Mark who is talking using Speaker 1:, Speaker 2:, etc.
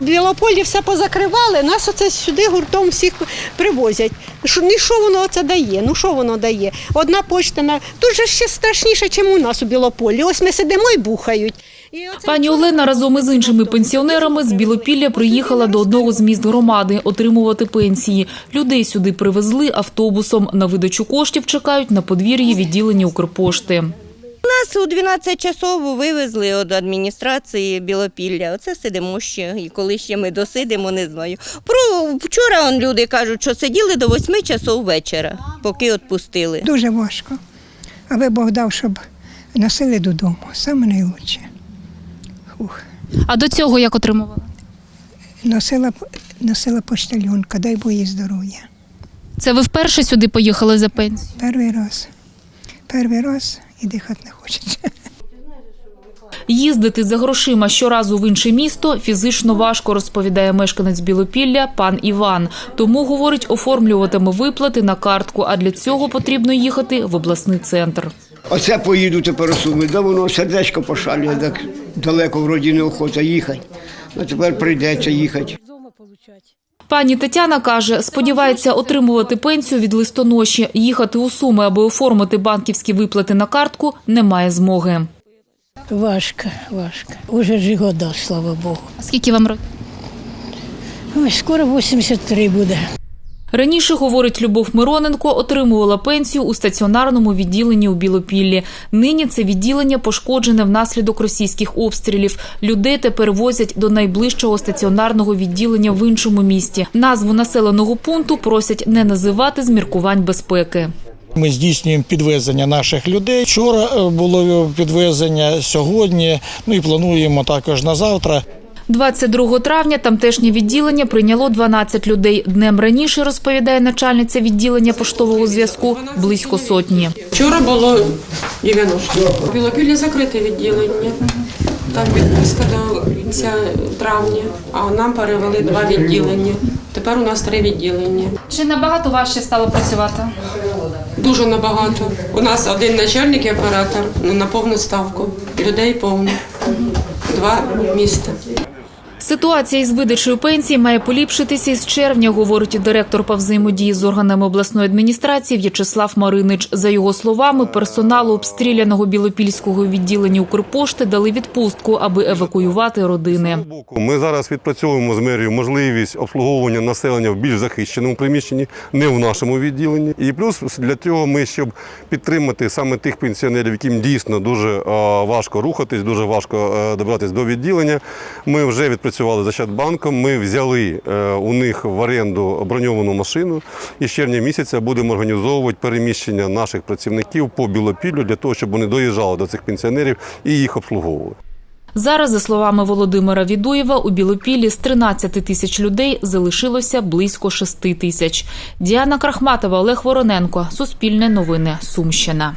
Speaker 1: В Білополі все позакривали, нас оце сюди гуртом всіх привозять. Що, ну, що воно це дає? Ну що воно дає? Одна почта на тут же ще страшніше, ніж у нас у Білополі. Ось ми сидимо і бухають.
Speaker 2: Пані Олена разом із іншими пенсіонерами з Білопілля приїхала до одного з міст громади отримувати пенсії. Людей сюди привезли автобусом. На видачу коштів чекають на подвір'ї відділення Укрпошти.
Speaker 3: Нас у 12 часов вивезли від адміністрації Білопілля. Оце сидимо ще. І коли ще ми досидимо, не знаю. Про вчора он люди кажуть, що сиділи до 8 часов вечора, поки відпустили.
Speaker 4: Дуже важко. Аби Бог дав, щоб носили додому. Саме найлучше. Ух.
Speaker 2: А до цього як отримували?
Speaker 4: Носила, носила поштальонка, дай Бог їй здоров'я.
Speaker 2: Це ви вперше сюди поїхали за пенсію?
Speaker 4: Перший раз. Перший раз і дихати не хочеться.
Speaker 2: Їздити за грошима щоразу в інше місто фізично важко, розповідає мешканець Білопілля пан Іван. Тому, говорить, оформлюватиме виплати на картку, а для цього потрібно їхати в обласний центр.
Speaker 5: Оце поїду тепер у Суми, да воно сердечко пошалює, так далеко вроді неохота їхати. Ну тепер прийдеться їхати.
Speaker 2: Пані Тетяна каже, сподівається отримувати пенсію від листоноші. Їхати у Суми, аби оформити банківські виплати на картку, немає змоги.
Speaker 6: Важко, важко. Уже ж года, слава Богу.
Speaker 2: А скільки вам років?
Speaker 6: Ой, скоро 83 буде.
Speaker 2: Раніше, говорить Любов Мироненко, отримувала пенсію у стаціонарному відділенні у Білопіллі. Нині це відділення пошкоджене внаслідок російських обстрілів. Людей тепер возять до найближчого стаціонарного відділення в іншому місті. Назву населеного пункту просять не називати з міркувань безпеки.
Speaker 7: Ми здійснюємо підвезення наших людей. Вчора е, було підвезення сьогодні. Ну і плануємо також на завтра.
Speaker 2: 22 травня тамтешнє відділення прийняло 12 людей. Днем раніше, розповідає начальниця відділення поштового зв'язку, близько сотні.
Speaker 8: Вчора було 90. Білопілля закрите відділення. Там відпустка до кінця травня, а нам перевели два відділення. Тепер у нас три відділення.
Speaker 2: Чи набагато важче стало працювати?
Speaker 8: Дуже набагато. У нас один начальник і оператор ну, на повну ставку. Людей повно. Два міста.
Speaker 2: Ситуація із видачею пенсії має поліпшитися із червня, говорить директор по взаємодії з органами обласної адміністрації В'ячеслав Маринич. За його словами, персоналу обстріляного білопільського відділення Укрпошти дали відпустку, аби евакуювати родини.
Speaker 9: Ми зараз відпрацьовуємо з мерією можливість обслуговування населення в більш захищеному приміщенні, не в нашому відділенні. І плюс для цього ми, щоб підтримати саме тих пенсіонерів, яким дійсно дуже важко рухатись, дуже важко е, добратися до відділення. Ми вже відпрацювали з Ощадбанком. Ми взяли е, у них в оренду броньовану машину. І з червня місяця будемо організовувати переміщення наших працівників по Білопіллю для того, щоб вони доїжджали до цих пенсіонерів і їх обслуговували.
Speaker 2: Зараз, за словами Володимира Відуєва, у Білопіллі з 13 тисяч людей залишилося близько 6 тисяч. Діана Крахматова, Олег Вороненко. Суспільне новини. Сумщина.